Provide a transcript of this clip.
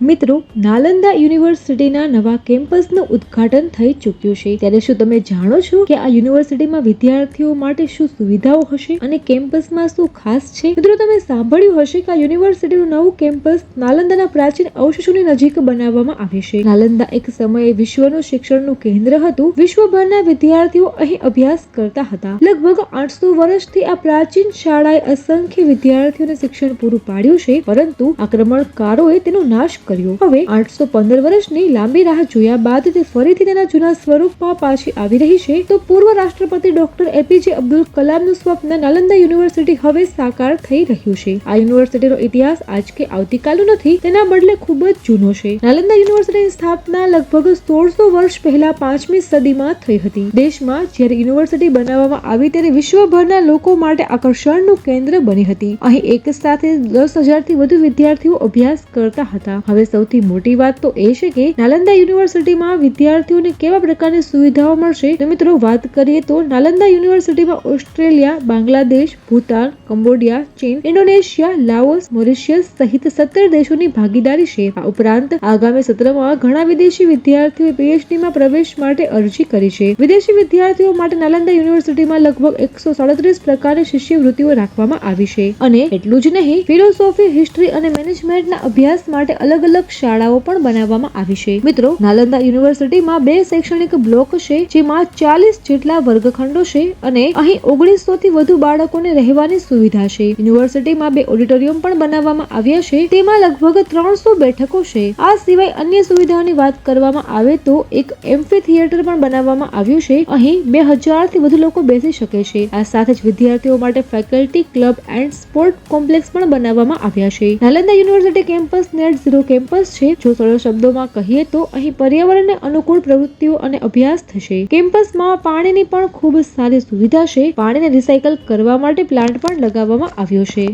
મિત્રો, નાલંદા યુનિવર્સિટીના નવા કેમ્પસનું ઉદ્ઘાટન થઈ ચૂક્યું છે. ત્યારે શું તમે જાણો છો કે આ યુનિવર્સિટીમાં વિદ્યાર્થીઓ માટે શું સુવિધાઓ હશે અને કેમ્પસમાં શું ખાસ છે? મિત્રો, તમે સાંભળ્યું હશે કે આ યુનિવર્સિટીનું નવું કેમ્પસ નાલંદાના પ્રાચીન અવશેષોની નજીક બનાવવામાં આવે છે. નાલંદા એક સમયે વિશ્વનું શિક્ષણનું કેન્દ્ર હતું. વિશ્વભરના વિદ્યાર્થીઓ અહીં અભ્યાસ કરતા હતા. લગભગ આઠસો વર્ષથી આ પ્રાચીન શાળાએ અસંખ્ય વિદ્યાર્થીઓને શિક્ષણ પૂરું પાડ્યું છે, પરંતુ આક્રમણકારોએ તેનો નાશ કર્યો. હવે આઠસો પંદર વર્ષની લાંબી રાહ જોયા બાદ તે ફરીથી તેના જૂના સ્વરૂપમાં પાછી આવી રહી છે, તો પૂર્વ રાષ્ટ્રપતિ ડોક્ટર એપીજે અબ્દુલ કલામનું સ્વપ્ન નાલંદા યુનિવર્સિટી હવે સાકાર થઈ રહ્યું છે. આ યુનિવર્સિટીનો ઇતિહાસ આજ કે આવતીકાલનો નથી, તેના બદલે ખૂબ જ જૂનો છે. નાલંદા યુનિવર્સિટીની સ્થાપના લગભગ સોળસો વર્ષ પહેલા પાંચમી સદીમાં થઈ હતી. દેશમાં જ્યારે યુનિવર્સિટી બનાવવામાં આવી ત્યારે વિશ્વભરના લોકો માટે આકર્ષણનું કેન્દ્ર બની હતી. અહીં એક સાથે દસ હજારથી વધુ વિદ્યાર્થીઓ અભ્યાસ કરતા હતા. હવે સૌથી મોટી વાત તો એ છે કે નાલંદા યુનિવર્સિટીમાં વિદ્યાર્થીઓને કેવા પ્રકારની સુવિધાઓ મળશે? તો મિત્રો, વાત કરીએ તો નાલંદા યુનિવર્સિટીમાં ઓસ્ટ્રેલિયા, બાંગ્લાદેશ, ભૂતાન, કંબોડિયા, ચીન, ઇન્ડોનેશિયા, લાઓસ, મોરિશિયસ સહિત સત્તર દેશોની ભાગીદારી છે. આ ઉપરાંત આગામી સત્રમાં ઘણા વિદેશી વિદ્યાર્થીઓએ પીએચડી માં પ્રવેશ માટે અરજી કરી છે. વિદેશી વિદ્યાર્થીઓ માટે નાલંદા યુનિવર્સિટીમાં લગભગ એકસો સાડત્રીસ પ્રકારની શિષ્યવૃત્તિઓ રાખવામાં આવી છે. અને એટલું જ નહીં, ફિલોસોફી, હિસ્ટ્રી અને મેનેજમેન્ટના અભ્યાસ માટે અલગ અલગ શાળાઓ પણ બનાવવામાં આવી છે. મિત્રો, નાલંદા યુનિવર્સિટીમાં બે શૈક્ષણિક બ્લોક છે, જેમાં ચાલીસ જેટલા વર્ગખંડો છે અને અહીં ઓગણીસો થી વધુ બાળકોને રહેવાની સુવિધા છે. યુનિવર્સિટીમાં બે ઓડિટોરિયમ પણ બનાવવામાં આવ્યા છે. તેમાં લગભગ ત્રણસો બેઠકો છે. આ સિવાય અન્ય સુવિધાઓની વાત કરવામાં આવે તો એક એમ્ફી થિયેટર પણ બનાવવામાં આવ્યું છે. અહીં બે હજારથી વધુ લોકો બેસી શકે છે. આ સાથે જ વિદ્યાર્થીઓ માટે faculty club and sport complex પણ બનાવવામાં આવ્યા છે. Nalanda University campus net zero campus છે, જો સરળ શબ્દોમાં કહીએ તો અહીં પર્યાવરણને અનુકૂળ પ્રવૃત્તિઓ અને અભ્યાસ થશે. કેમ્પસમાં પાણીની પણ ખૂબ સારી સુવિધા છે. પાણીને રિસાયકલ કરવા માટે પ્લાન્ટ પણ લગાવવામાં આવ્યો છે.